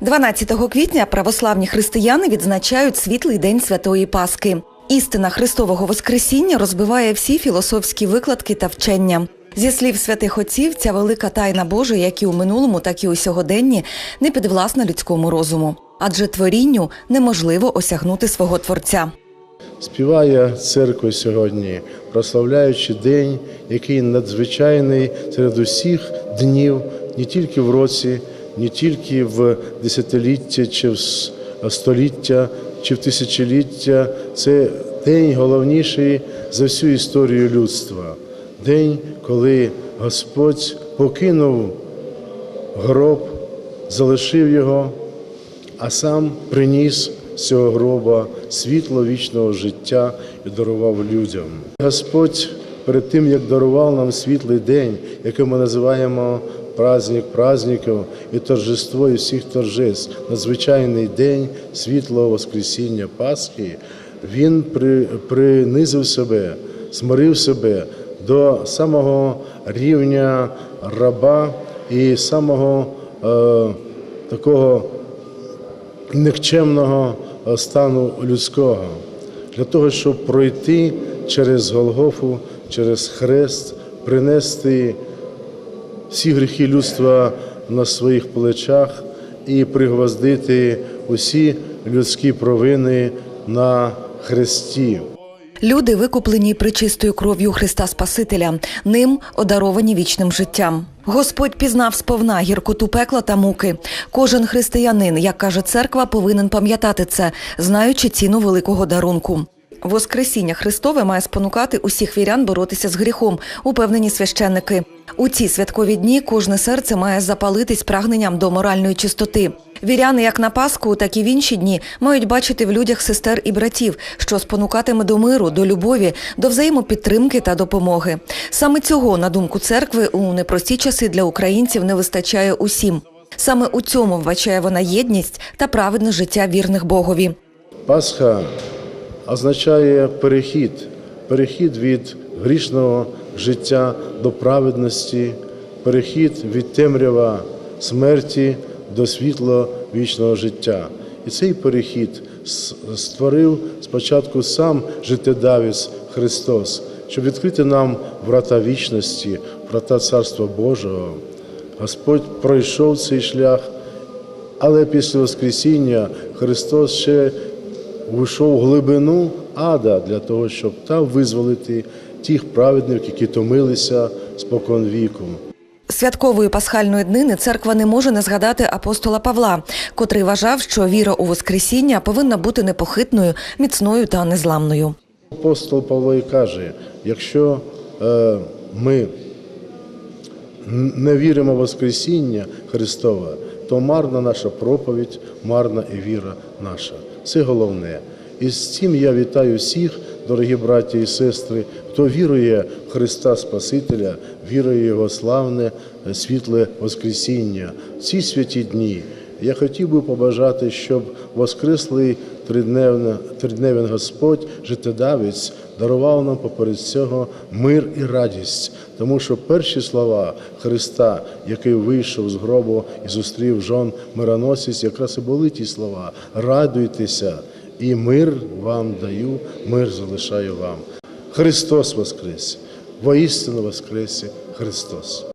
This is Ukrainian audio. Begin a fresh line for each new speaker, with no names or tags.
12 квітня православні християни відзначають світлий день Святої Пасхи. Істина Христового Воскресіння розбиває всі філософські викладки та вчення. Зі слів святих отців, ця велика тайна Божа, як і у минулому, так і у сьогоденні, не підвласна людському розуму. Адже творінню неможливо осягнути свого Творця.
Співає церква сьогодні, прославляючи день, який надзвичайний серед усіх днів, не тільки в році, не тільки в десятиліття чи в століття, чи в тисячоліття. Це день головніший за всю історію людства. День, коли Господь покинув гроб, залишив його, а сам приніс з цього гроба світло вічного життя і дарував людям. Господь перед тим, як дарував нам світлий день, який ми називаємо праздник праздників і торжество і всіх торжеств, надзвичайний день світлого Воскресіння Пасхи, Він при, принизив себе, смирив себе до самого рівня раба і самого е, такого никчемного е, стану людського, для того, щоб пройти через Голгофу, через хрест, принести всі гріхи людства на своїх плечах і пригвоздити усі людські провини на хресті.
Люди викуплені причистою кров'ю Христа Спасителя, ним одаровані вічним життям. Господь пізнав сповна гіркоту пекла та муки. Кожен християнин, як каже церква, повинен пам'ятати це, знаючи ціну великого дарунку. Воскресіння Христове має спонукати усіх вірян боротися з гріхом, упевнені священники. У ці святкові дні кожне серце має запалитись прагненням до моральної чистоти. Віряни, як на Пасху, так і в інші дні, мають бачити в людях сестер і братів, що спонукатиме до миру, до любові, до взаємопідтримки та допомоги. Саме цього, на думку церкви, у непрості часи для українців не вистачає усім. Саме у цьому вбачає вона єдність та праведне життя вірних Богові.
Пасха означає перехід, перехід від грішного життя до праведності, перехід від темрява смерті до світло вічного життя. І цей перехід створив спочатку сам життєдавець Христос, щоб відкрити нам врата вічності, врата Царства Божого. Господь пройшов цей шлях, але після Воскресіння Христос ще вийшов в глибину ада для того, щоб там визволити тих праведників, які томилися спокон віку.
Святкової пасхальної днини церква не може не згадати апостола Павла, котрий вважав, що віра у Воскресіння повинна бути непохитною, міцною та незламною.
Апостол Павло і каже: якщо е, ми не віримо в Воскресіння Христове, то марна наша проповідь, марна і віра наша. Це головне. І з цим я вітаю всіх, дорогі браті і сестри, хто вірує в Христа Спасителя, вірує в Його славне, е, світле Воскресіння. В ці святі дні я хотів би побажати, щоб воскреслий тридневен Господь, життєдавець, дарував нам поперед цього мир і радість, тому що перші слова Христа, який вийшов з гробу і зустрів жон мироносець, якраз і були ті слова: радуйтеся, і мир вам даю, мир залишаю вам. Христос Воскрес, воістину Воскресе Христос.